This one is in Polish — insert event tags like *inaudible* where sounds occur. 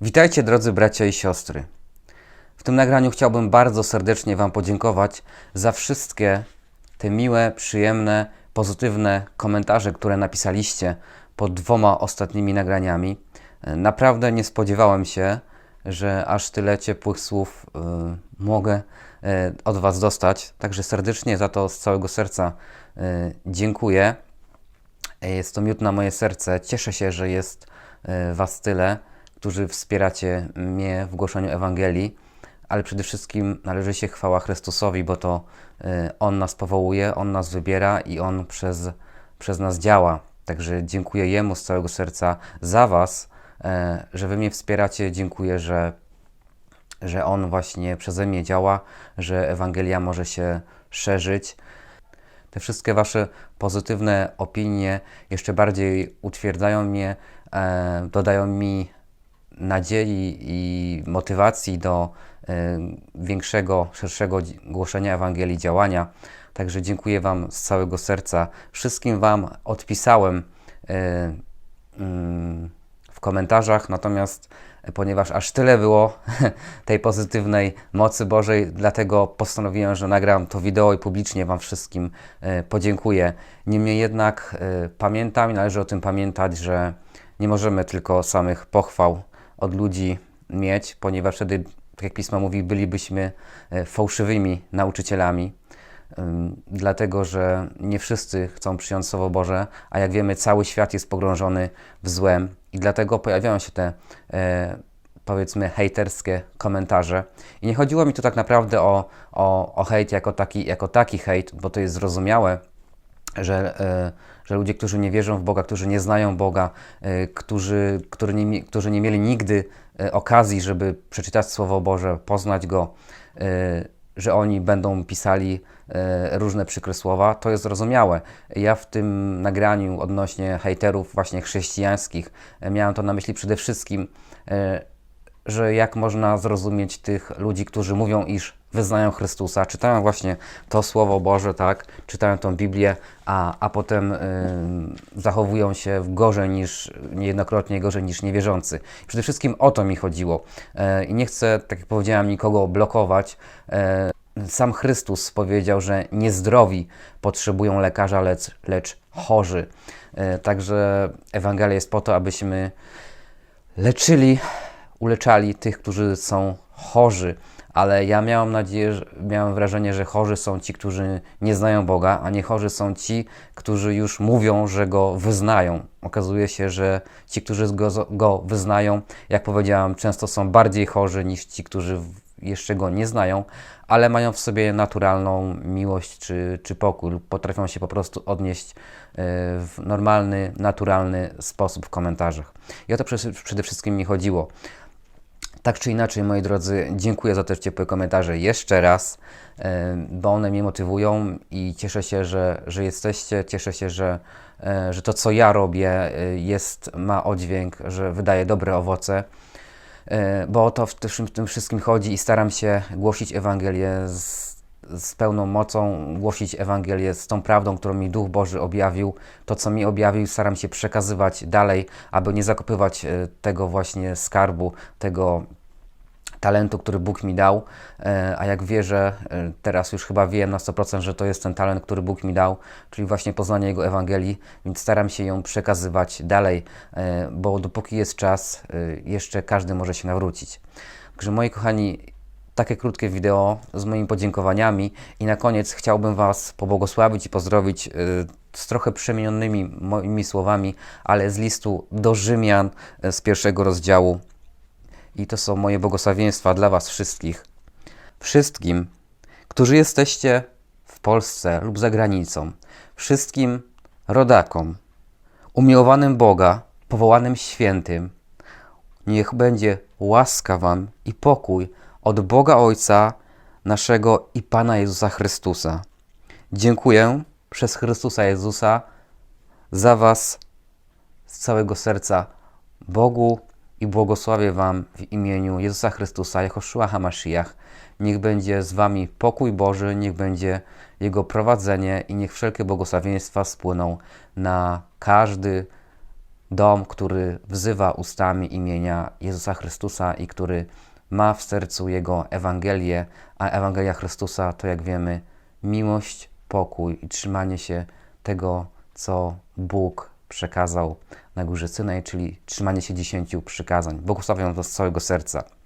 Witajcie drodzy bracia i siostry. W tym nagraniu chciałbym bardzo serdecznie Wam podziękować za wszystkie te miłe, przyjemne, pozytywne komentarze, które napisaliście pod dwoma ostatnimi nagraniami. Naprawdę nie spodziewałem się, że aż tyle ciepłych słów y, mogę y, od Was dostać. Także serdecznie za to z całego serca y, dziękuję. Jest to miód na moje serce. Cieszę się, że jest Was tyle, którzy wspieracie mnie w głoszeniu Ewangelii, ale przede wszystkim należy się chwała Chrystusowi, bo to e, On nas powołuje, On nas wybiera i On przez, przez nas działa. Także dziękuję Jemu z całego serca za Was, e, że Wy mnie wspieracie. Dziękuję, że że On właśnie przeze mnie działa, że Ewangelia może się szerzyć. Te wszystkie Wasze pozytywne opinie jeszcze bardziej utwierdzają mnie, e, dodają mi nadziei i motywacji do e, większego, szerszego głoszenia Ewangelii, działania. Także dziękuję Wam z całego serca. Wszystkim Wam odpisałem e, mm, w komentarzach, natomiast e, ponieważ aż tyle było *laughs* tej pozytywnej mocy Bożej, dlatego postanowiłem, że nagram to wideo i publicznie Wam wszystkim podziękuję. Niemniej jednak pamiętam i należy o tym pamiętać, że nie możemy tylko samych pochwał od ludzi mieć, ponieważ wtedy, tak jak Pismo mówi, bylibyśmy e, fałszywymi nauczycielami. Dlatego że nie wszyscy chcą przyjąć Słowo Boże, a jak wiemy, cały świat jest pogrążony w złem i dlatego pojawiają się te, e, powiedzmy, hejterskie komentarze. I nie chodziło mi tu tak naprawdę o, o, o hejt jako taki, jako taki hejt, bo to jest zrozumiałe, że, e, że ludzie, którzy nie wierzą w Boga, którzy nie znają Boga, e, którzy, którzy, nie, którzy nie mieli nigdy e, okazji, żeby przeczytać Słowo Boże, poznać Go, że oni będą pisali różne przykre słowa, to jest zrozumiałe. Ja w tym nagraniu odnośnie hejterów właśnie chrześcijańskich miałem to na myśli przede wszystkim, że jak można zrozumieć tych ludzi, którzy mówią, iż wyznają Chrystusa, czytają właśnie to Słowo Boże, tak, czytają tą Biblię, a, a potem y, zachowują się gorzej niż, niejednokrotnie gorzej niż niewierzący. Przede wszystkim o to mi chodziło. E, I nie chcę, tak jak powiedziałem, nikogo blokować. E, sam Chrystus powiedział, że niezdrowi potrzebują lekarza, lecz, lecz chorzy. E, Także Ewangelia jest po to, abyśmy leczyli, uleczali tych, którzy są chorzy. Ale ja miałem nadzieję, że, miałem wrażenie, że chorzy są ci, którzy nie znają Boga, a nie chorzy są ci, którzy już mówią, że Go wyznają. Okazuje się, że ci, którzy Go, go wyznają, jak powiedziałem, często są bardziej chorzy niż ci, którzy jeszcze Go nie znają, ale mają w sobie naturalną miłość czy, czy pokój lub potrafią się po prostu odnieść e, w normalny, naturalny sposób w komentarzach. I o to przede wszystkim mi chodziło. Tak czy inaczej, moi drodzy, dziękuję za te ciepłe komentarze jeszcze raz, e, bo one mnie motywują i cieszę się, że, że jesteście, cieszę się, że, e, że to, co ja robię, e, jest, ma oddźwięk, że wydaje dobre owoce, bo o to w tym, w tym wszystkim chodzi i staram się głosić Ewangelię z, z pełną mocą, głosić Ewangelię z tą prawdą, którą mi Duch Boży objawił. To, co mi objawił, staram się przekazywać dalej, aby nie zakopywać e, tego właśnie skarbu, tego talentu, który Bóg mi dał, e, a jak wierzę, e, teraz już chyba wiem na 100%, że to jest ten talent, który Bóg mi dał, czyli właśnie poznanie Jego Ewangelii, więc staram się ją przekazywać dalej, bo dopóki jest czas, jeszcze każdy może się nawrócić. Także moi kochani, takie krótkie wideo z moimi podziękowaniami. I na koniec chciałbym Was pobłogosławić i pozdrowić e, z trochę przemienionymi moimi słowami, ale z listu do Rzymian e, z pierwszego rozdziału. I to są moje błogosławieństwa dla Was wszystkich. Wszystkim, którzy jesteście w Polsce lub za granicą, wszystkim rodakom, umiłowanym Boga, powołanym świętym, niech będzie łaska Wam i pokój od Boga Ojca naszego i Pana Jezusa Chrystusa. Dziękuję przez Chrystusa Jezusa za Was z całego serca Bogu i błogosławię Wam w imieniu Jezusa Chrystusa, Jehoszua HaMashiach. Niech będzie z Wami pokój Boży, niech będzie Jego prowadzenie i niech wszelkie błogosławieństwa spłyną na każdy dom, który wzywa ustami imienia Jezusa Chrystusa i który ma w sercu Jego Ewangelię, a Ewangelia Chrystusa to, jak wiemy, miłość, pokój i trzymanie się tego, co Bóg przekazał na Górze Synaj, czyli trzymanie się dziesięciu przykazań. Błogosławiam Was z całego serca.